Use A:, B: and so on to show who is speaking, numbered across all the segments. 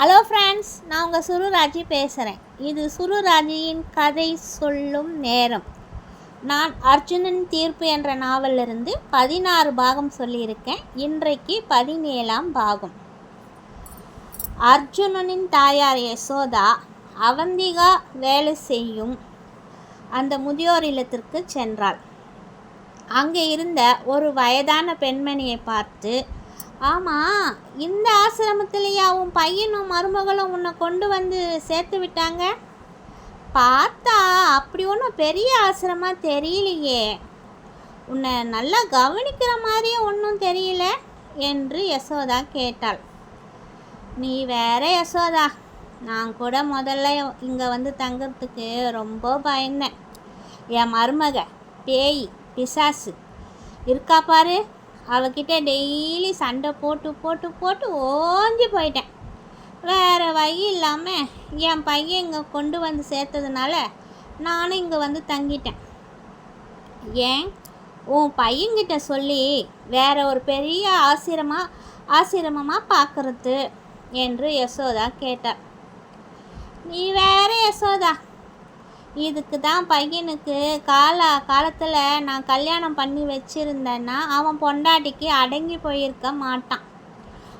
A: Hello friends நான் உங்கள் சுருராஜி பேசுகிறேன் இது சுருராஜியின் கதை சொல்லும் நேரம். நான் அர்ஜுனன் தீர்ப்பு என்ற நாவலிருந்து பதினாறு பாகம் சொல்லியிருக்கேன். இன்றைக்கு பதினேழாம் பாகம். அர்ஜுனனின் தாயார் யசோதா அவந்திகா வேலை செய்யும் அந்த முதியோர் இல்லத்திற்கு சென்றாள். அங்கே இருந்த ஒரு வயதான பெண்மணியை பார்த்து ஆமாம் இந்த ஆசிரமத்திலேயா உன் பையனும் மருமகளும் உன்னை கொண்டு வந்து சேர்த்து விட்டாங்க? பார்த்தா அப்படி ஒன்றும் பெரிய ஆசிரமாக தெரியலையே. உன்னை நல்லா கவனிக்கிற மாதிரியே ஒன்றும் தெரியல என்று யசோதா கேட்டாள். நீ வேற யசோதா நான் கூட முதல்ல இங்கே வந்து தங்கிறதுக்கு ரொம்ப பயந்தேன். என் மருமக பேய் பிசாசு இருக்கா பாரு? அவகிட்ட டெய்லி சண்டை போட்டு போட்டு போட்டு ஓஞ்சி போயிட்டேன். வேறு வழி இல்லாமல் என் பையன் இங்கே கொண்டு வந்து சேர்த்ததுனால நானும் இங்கே வந்து தங்கிட்டேன். ஏன்? உன் பையன்கிட்ட சொல்லி வேற ஒரு பெரிய ஆசிரமா ஆசிரமமாக பார்க்குறது என்று யசோதா கேட்டார் நீ வேற யசோதா இதுக்கு தான் பையனுக்கு கால காலத்தில் நான் கல்யாணம் பண்ணி வச்சுருந்தேன்னா அவன் பொண்டாட்டிக்கு அடங்கி போயிருக்க மாட்டான்.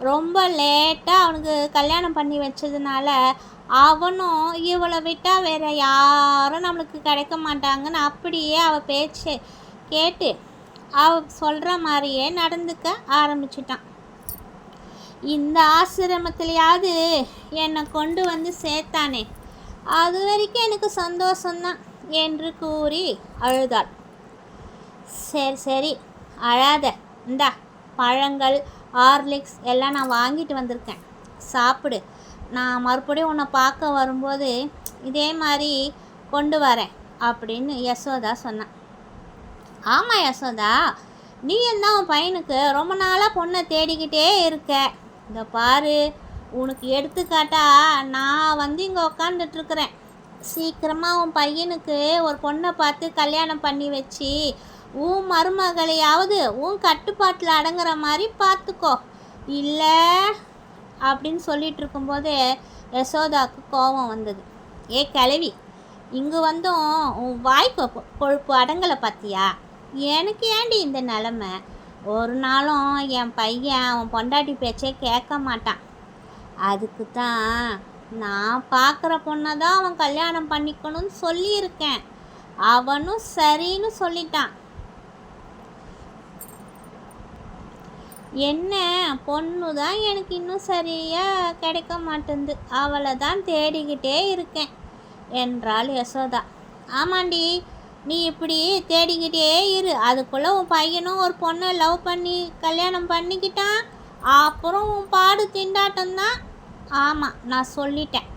A: ரொம்ப லேட்டாக அவனுக்கு கல்யாணம் பண்ணி வச்சதுனால அவனும் இவளை விட்டால் வேற யாரும் நம்மளுக்கு கிடைக்க மாட்டாங்கன்னு அப்படியே அவள் பேச்சு கேட்டு அவ சொல்கிற மாதிரியே நடந்துக்க ஆரம்பிச்சிட்டான். இந்த ஆசிரமத்திலையாவது என்னை கொண்டு வந்து சேர்த்தானே. அது வரைக்கும் எனக்கு சந்தோஷம்தான் என்று கூறி அழுதாள். சரி சரி அழாத. இந்தா பழங்கள் ஹார்லிக்ஸ் எல்லாம் நான் வாங்கிட்டு வந்திருக்கேன். சாப்பிடு. நான் மறுபடியும் உன்னை பார்க்க வரும்போது இதே மாதிரி கொண்டு வரேன் அப்படின்னு யசோதா சொன்னான். ஆமாம் யசோதா நீ என்ன உன் பையனுக்கு ரொம்ப நாளாக பொண்ணை தேடிக்கிட்டே இருக்க. இந்த பாரு உனக்கு எடுத்துக்காட்டா நான் வந்து இங்கே உக்காந்துட்ருக்குறேன். சீக்கிரமாக உன் பையனுக்கு ஒரு பொண்ணை பார்த்து கல்யாணம் பண்ணி வச்சு உன் மருமகளையாவது உன் கட்டுப்பாட்டில் அடங்குற மாதிரி பார்த்துக்கோ. இல்லை அப்படின்னு சொல்லிட்டு இருக்கும்போது யசோதாவுக்கு கோபம் வந்தது. ஏ கிளவி இங்கே வந்தும் உன் வாய் கொழுப்பு அடங்கலை பார்த்தியா எனக்கு ஏண்டி இந்த நிலமை? ஒரு நாளும் என் பையன் அவன் பொண்டாட்டி பேச்சே கேட்க மாட்டான். அதுக்கு தான் நான் பார்க்குற பொண்ணை தான் அவன் கல்யாணம் பண்ணிக்கணும்னு சொல்லியிருக்கேன். அவனும் சரின்னு சொல்லிட்டான். என்ன? பொண்ணு தான் எனக்கு இன்னும் சரியாக கிடைக்க மாட்டேங்குது அவளை தான் தேடிக்கிட்டே இருக்கேன் என்றாள் யசோதா. ஆமாண்டி நீ இப்படி தேடிக்கிட்டே இரு. அதுக்குள்ளே உன் பையனும் ஒரு பொண்ணை லவ் பண்ணி கல்யாணம் பண்ணிக்கிட்டான். அப்புறம் உன் பாடு திண்டாட்டம் தான் ஆமாம் நான் சொல்லிட்டேன்.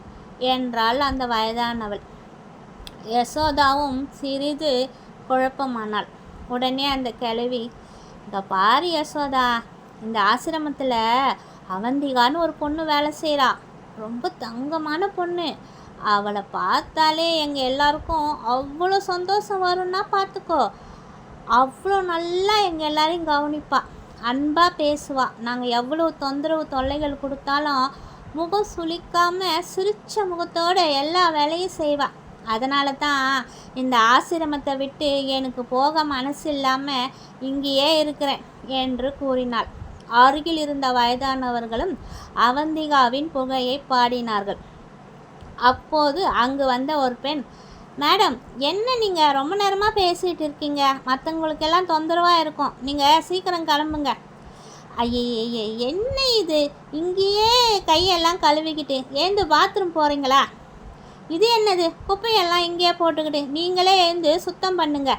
A: என்றாள் அந்த வயதானவள். யசோதாவும் சிறிது குழப்பமானாள். உடனே அந்த கிழவி இந்த பாரு யசோதா இந்த ஆசிரமத்தில் அவந்திகான்னு ஒரு பொண்ணு வேலை செய்கிறா ரொம்ப தங்கமான பொண்ணு. அவளை பார்த்தாலே எங்கள் எல்லாருக்கும் அவ்வளோ சந்தோஷம் வரும்னா பார்த்துக்கோ. அவ்வளோ நல்லா எங்கள் எல்லாரையும் கவனிப்பாள் அன்பாக பேசுவாள் நாங்கள் எவ்வளோ தொந்தரவு தொல்லைகள் கொடுத்தாலும் முகம் சுளிக்காமல் சிரித்த முகத்தோடு எல்லா வேலையும் செய்வாள் அதனால தான் இந்த ஆசிரமத்தை விட்டு எனக்கு போக மனசு இல்லாமல் இங்கேயே இருக்கிறேன் என்று கூறினாள். அருகில் இருந்த வயதானவர்களும் அவந்திகாவின் புகையை பாடினார்கள். அப்போது அங்கு வந்த ஒரு பெண் மேடம் என்ன நீங்கள் ரொம்ப நேரமாக பேசிகிட்டு இருக்கீங்க? மற்றவங்களுக்கெல்லாம் தொந்தரவாக இருக்கும். நீங்கள் சீக்கிரம் கிளம்புங்க. ஐயே என்ன இது? இங்கேயே கையெல்லாம் கழுவிக்கிட்டு ஏந்து பாத்ரூம் போகிறீங்களா இது என்னது? குப்பையெல்லாம் இங்கேயே போட்டுக்கிட்டு நீங்களே எழுந்து சுத்தம் பண்ணுங்க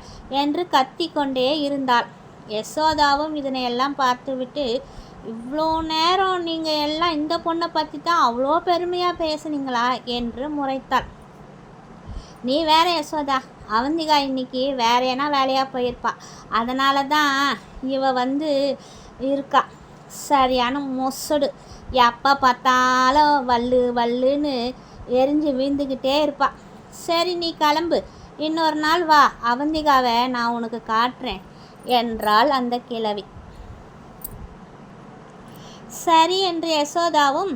A: என்று கத்திக்கொண்டே இருந்தாள். யசோதாவும் இதனை எல்லாம் பார்த்துவிட்டு இவ்வளோ நேரம் நீங்கள் எல்லாம் இந்த பொண்ணை பற்றி தான் அவ்வளோ பெருமையாக பேசுனீங்களா? என்று முறைத்தாள். நீ வேற யசோதா. அவந்திகா இன்னைக்கு வேற என்ன வேலையாக போயிருப்பா. அதனால தான் இவ வந்து இருக்கா. சரியான மொசடு. எப்போ பார்த்தாலும் வள்ளு வல்லுன்னு எரிஞ்சு வீழ்ந்துக்கிட்டே இருப்பா. சரி நீ கிளம்பு. இன்னொரு நாள் வா. அவந்திகாவை நான் உனக்கு காட்டுறேன் என்றாள் அந்த கிழவி. சரி என்று யசோதாவும்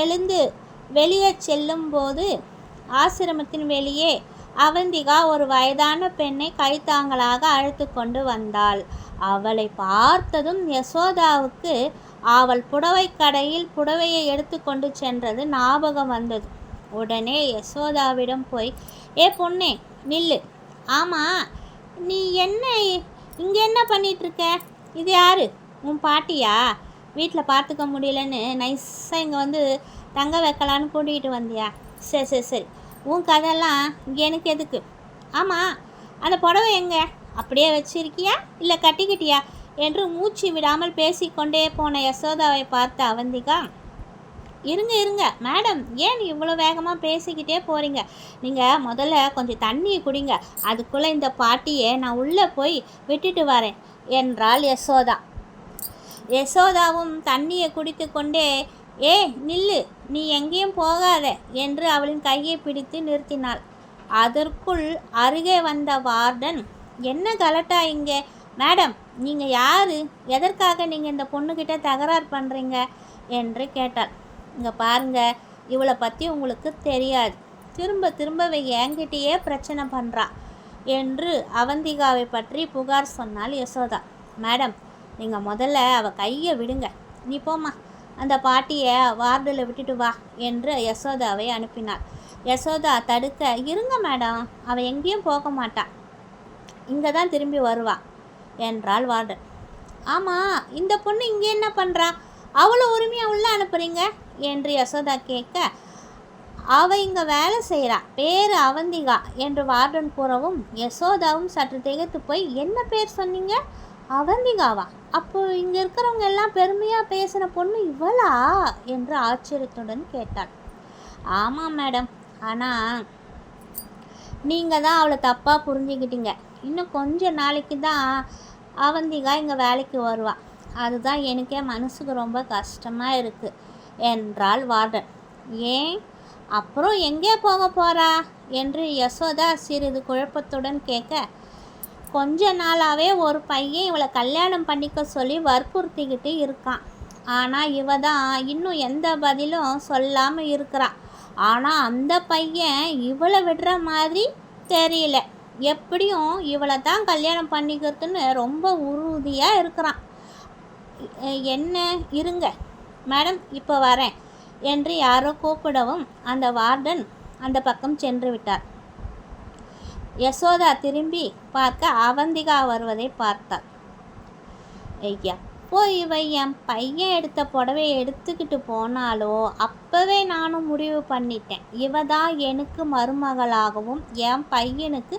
A: எழுந்து வெளியே செல்லும்போது ஆசிரமத்தின் வெளியே அவந்திகா ஒரு வயதான பெண்ணை கைத்தாங்களாக அழைத்து கொண்டு வந்தாள். அவளை பார்த்ததும் யசோதாவுக்கு அவள் புடவை கடையில் புடவையை எடுத்துக்கொண்டு சென்றது ஞாபகம் வந்தது. உடனே யசோதாவிடம் போய் ஏ பொண்ணே நில்லு. ஆமாம் நீ என்ன இங்கே என்ன பண்ணிகிட்ருக்க இருக்க இது யாரு? உன் பாட்டியா? வீட்டில் பார்த்துக்க முடியலன்னு நைஸாக இங்கே வந்து தங்க வைக்கலான்னு கூட்டிகிட்டு வந்தியா? சரி சரி சரி. உன் கதையெல்லாம் இங்கே எனக்கு எதுக்கு? ஆமாம் அந்த புடவை எங்கே? அப்படியே வச்சிருக்கியா? இல்லை கட்டிக்கிட்டியா? என்று மூச்சு விடாமல் பேசிக்கொண்டே போன யசோதாவை பார்த்த அவந்திகா இருங்க இருங்க மேடம் ஏன் இவ்வளோ வேகமாக பேசிக்கிட்டே போகிறீங்க நீங்கள் முதல்ல கொஞ்சம் தண்ணியை குடிங்க. அதுக்குள்ளே இந்த பாட்டியை நான் உள்ளே போய் விட்டுட்டு வரேன் என்றாள் யசோதா. யசோதாவும் தண்ணியை குடித்து கொண்டே ஏ நில்லு. நீ எங்கேயும் போகாத என்று அவளின் கையை பிடித்து நிறுத்தினாள். அதற்குள் அருகே வந்த வார்டன் என்ன கலட்டா இங்கே? மேடம் நீங்கள் யார்? எதற்காக நீங்கள் இந்த பொண்ணுக்கிட்ட தகராறு பண்ணுறீங்க என்று கேட்டாள். இங்கே பாருங்க இவளை பற்றி உங்களுக்கு தெரியாது. திரும்ப திரும்ப இவ என்கிட்டயே பிரச்சனை பண்ணுறா என்று அவந்திகாவை பற்றி புகார் சொன்னாள் யசோதா. மேடம் நீங்கள் முதல்ல அவள் கையை விடுங்க. நீ போம்மா. அந்த பாட்டியை வார்டில் விட்டுட்டு வா என்று யசோதாவை அனுப்பினாள். யசோதா தடுக்க இருங்க மேடம் அவள் எங்கேயும் போக மாட்டா. இங்கே தான் திரும்பி வருவா என்றாள் வார்டன் ஆமாம் இந்த பொண்ணு இங்கே என்ன பண்ணுறா அவ்வளோ உரிமையாக உள்ளே அனுப்புகிறீங்க என்று யசோதா கேட்க அவள் இங்கே வேலை செய்கிறா பேர் அவந்திகா என்று வார்டன் கூறவும் யசோதாவும் சற்று திகைத்து போய் என்ன பேர் சொன்னீங்க? அவந்திகாவா? அப்போ இங்கே இருக்கிறவங்க எல்லாம் பெருமையாக பேசின பொண்ணு இவளா? என்று ஆச்சரியத்துடன் கேட்டாள். ஆமாம் மேடம். ஆனால் நீங்கள் தான் அவளை தப்பாக புரிஞ்சுக்கிட்டீங்க. இன்னும் கொஞ்ச நாளைக்கு தான் அவந்திகா இங்கே வேலைக்கு வருவா. அதுதான் எனக்கே மனசுக்கு ரொம்ப கஷ்டமாக இருக்குது என்றாள் வார்டன். ஏன்? அப்புறம் எங்கே போக போறா? என்று யசோதா சிறிது குழப்பத்துடன் கேட்க கொஞ்ச நாளாகவே ஒரு பையன் இவளை கல்யாணம் பண்ணிக்க சொல்லி வற்புறுத்திக்கிட்டு இருக்கான். ஆனால் இவ தான் இன்னும் எந்த பதிலும் சொல்லாமல் இருக்கிறாள் ஆனால் அந்த பையன் இவளை விடுற மாதிரி தெரியல. எப்படியும் இவளை தான் கல்யாணம் பண்ணிக்கிறதுன்னு ரொம்ப உறுதியாக இருக்கிறான். என்ன இருங்க. மேடம் இப்போ வரேன். என்று யாரோ கூப்பிடவும் அந்த வார்டன் அந்த பக்கம் சென்று விட்டார். யசோதா திரும்பி பார்க்க அவந்திகா வருவதை பார்த்தாள். ஐயா அப்போ இவ என் பையன் எடுத்த புடவையை எடுத்துக்கிட்டு போனாலோ அப்போவே நானும் முடிவு பண்ணிட்டேன். இவ தான் எனக்கு மருமகளாகவும் என் பையனுக்கு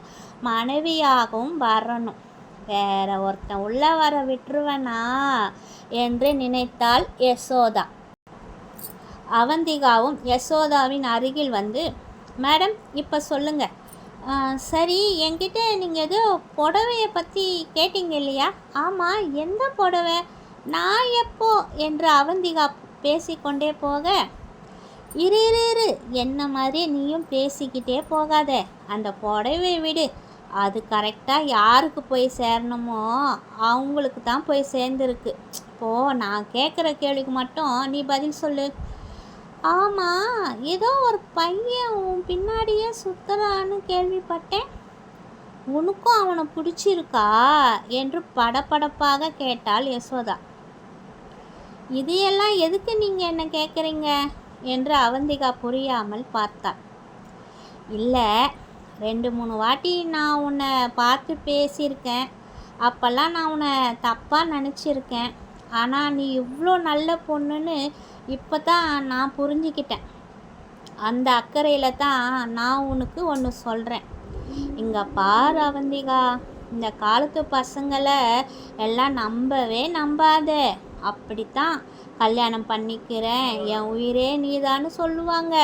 A: மனைவியாகவும் வரணும். வேற ஒருத்தன் உள்ள வர விட்டுருவனா என்று நினைத்தாள் யசோதா. அவந்திகாவும் யசோதாவின் அருகில் வந்து மேடம் இப்போ சொல்லுங்கள் சரி என்கிட்ட நீங்கள் ஏதோ புடவையை பற்றி கேட்டீங்க இல்லையா? ஆமாம் எந்த புடவை? நான் எப்போ? என்று அவந்திகா பேசிக்கொண்டே போக இரு இரு இரு என்ன மாதிரி நீயும் பேசிக்கிட்டே போகாத. அந்த புடவை விடு. அது கரெக்டாக யாருக்கு போய் சேரணுமோ அவங்களுக்கு தான் போய் சேர்ந்துருக்கு. இப்போது நான் கேட்குற கேள்விக்கு மட்டும் நீ பதில் சொல்லு. ஆமாம் ஏதோ ஒரு பையன் உன் பின்னாடியே சுத்துறான்னு கேள்விப்பட்டேன். உனக்கும் அவனை பிடிச்சிருக்கா? என்று படபடப்பாக கேட்டாள் யசோதா. இது எல்லாம் எதுக்கு நீங்கள் என்ன கேட்குறீங்க என்று அவந்திகா புரியாமல் பார்த்தாள். இல்லை ரெண்டு மூணு வாட்டி நான் உன்னை பார்த்து பேசியிருக்கேன். அப்போல்லாம் நான் உன்னை தப்பாக நினச்சிருக்கேன். ஆனால் நீ இவ்வளோ நல்ல பொண்ணுன்னு இப்போ தான் நான் புரிஞ்சுக்கிட்டேன். அந்த அக்கறையில் தான் நான் உனக்கு ஒன்று சொல்கிறேன் இங்கே பார் அவந்திகா. இந்த காலத்து பசங்களை எல்லாம் நம்பவே நம்பாத. அப்படித்தான் கல்யாணம் பண்ணிக்கிறேன். என் உயிரே நீதான்னு சொல்லுவாங்க.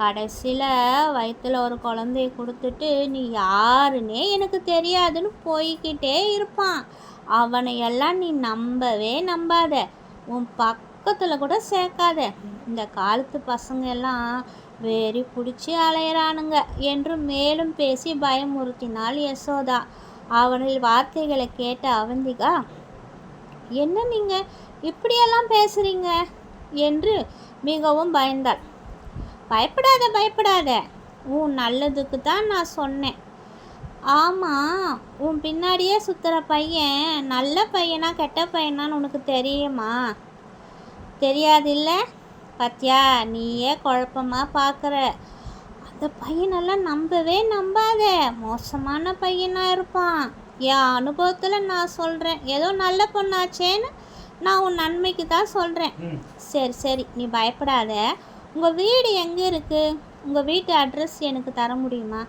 A: கடைசியில் வயிற்றில் ஒரு குழந்தைய கொடுத்துட்டு நீ யாருன்னே எனக்கு தெரியாதுன்னு போய்கிட்டே இருப்பான். அவனை எல்லாம் நீ நம்பவே நம்பாத. உன் பக்கத்தில் கூட சேர்க்காத. இந்த காலத்து பசங்க எல்லாம் வெறி பிடிச்சி அலையிறானுங்க என்று மேலும் பேசி பயமுறுத்தினாள் யசோதா. அவனில் வார்த்தைகளை கேட்ட அவந்திகா என்ன நீங்கள் இப்படியெல்லாம் பேசுகிறீங்க என்று மிகவும் பயந்தாள். பயப்படாத பயப்படாத. உன் நல்லதுக்கு தான் நான் சொன்னேன். ஆமாம் உன் பின்னாடியே சுற்றுற பையன் நல்ல பையனா கெட்ட பையனான்னு உனக்கு தெரியுமா? தெரியாதில்ல? பாத்தியா நீயே குழப்பமா பார்க்குற அந்த பையனெல்லாம் நம்பவே நம்பாத. மோசமான பையனாக இருப்பான். என் அனுபவத்தில் நான் சொல்கிறேன் ஏதோ நல்ல பொண்ணாச்சேன்னு நான் உன் நன்மைக்கு தான் சொல்கிறேன் சரி சரி நீ பயப்படாத. உங்கள் வீடு எங்கே இருக்குது உங்கள் வீட்டு அட்ரஸ் எனக்கு தர முடியுமா?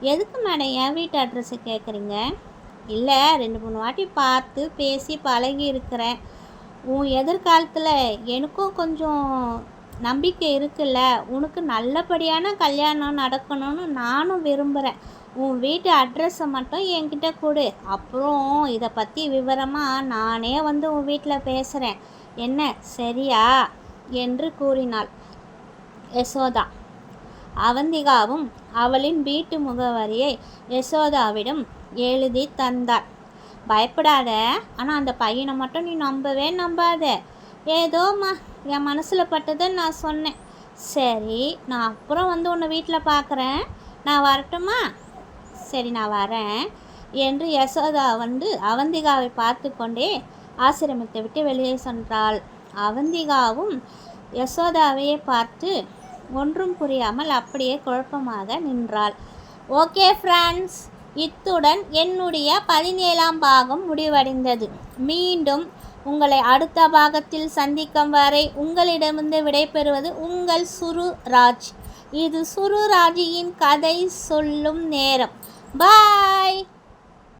A: எதுக்கு மேடம் என் வீட்டு அட்ரஸை கேட்குறீங்க? இல்லை ரெண்டு மூணு வாட்டி பார்த்து பேசி பழகி இருக்கிறேன். உன் எதிர்காலத்தில் எனக்கும் கொஞ்சம் நம்பிக்கை இருக்குல்ல? உனக்கு நல்லபடியான கல்யாணம் நடக்கணும்னு நானும் விரும்புகிறேன் உன் வீட்டு அட்ரஸை மட்டும் என்கிட்ட கொடு. அப்புறம் இதை பற்றி விவரமாக நானே வந்து உன் வீட்டில் பேசுகிறேன் என்ன சரியா? என்று கூறினாள் யசோதா. அவந்திகாவும் அவளின் வீட்டு முகவரியை யசோதாவிடம் எழுதி தந்தாள். பயப்படாத ஆனால் அந்த பையனை மட்டும் நீ நம்பவே நம்பாத. ஏதோம்மா என் மனசில் பட்டதை நான் சொன்னேன். சரி நான் அப்புறம் வந்து உன்னை வீட்டில் பார்க்குறேன் நான் வரட்டுமா? சரி நான் வரேன் என்று யசோதா வந்து அவந்திகாவை பார்த்து கொண்டே ஆசிரமத்தை விட்டு வெளியே சென்றாள். அவந்திகாவும் யசோதாவையே பார்த்து ஒன்றும் புரியாமல் அப்படியே குழப்பமாக நின்றாள். ஓகே ஃப்ரெண்ட்ஸ் இத்துடன் என்னுடைய பதினேழாம் பாகம் முடிவடைந்தது. மீண்டும் உங்களை அடுத்த பாகத்தில் சந்திக்கும் வரை உங்களிடமிருந்து விடைபெறுவது உங்கள் சுரு ராஜ் இது சுரு ராஜியின் கதை சொல்லும் நேரம். பாய்!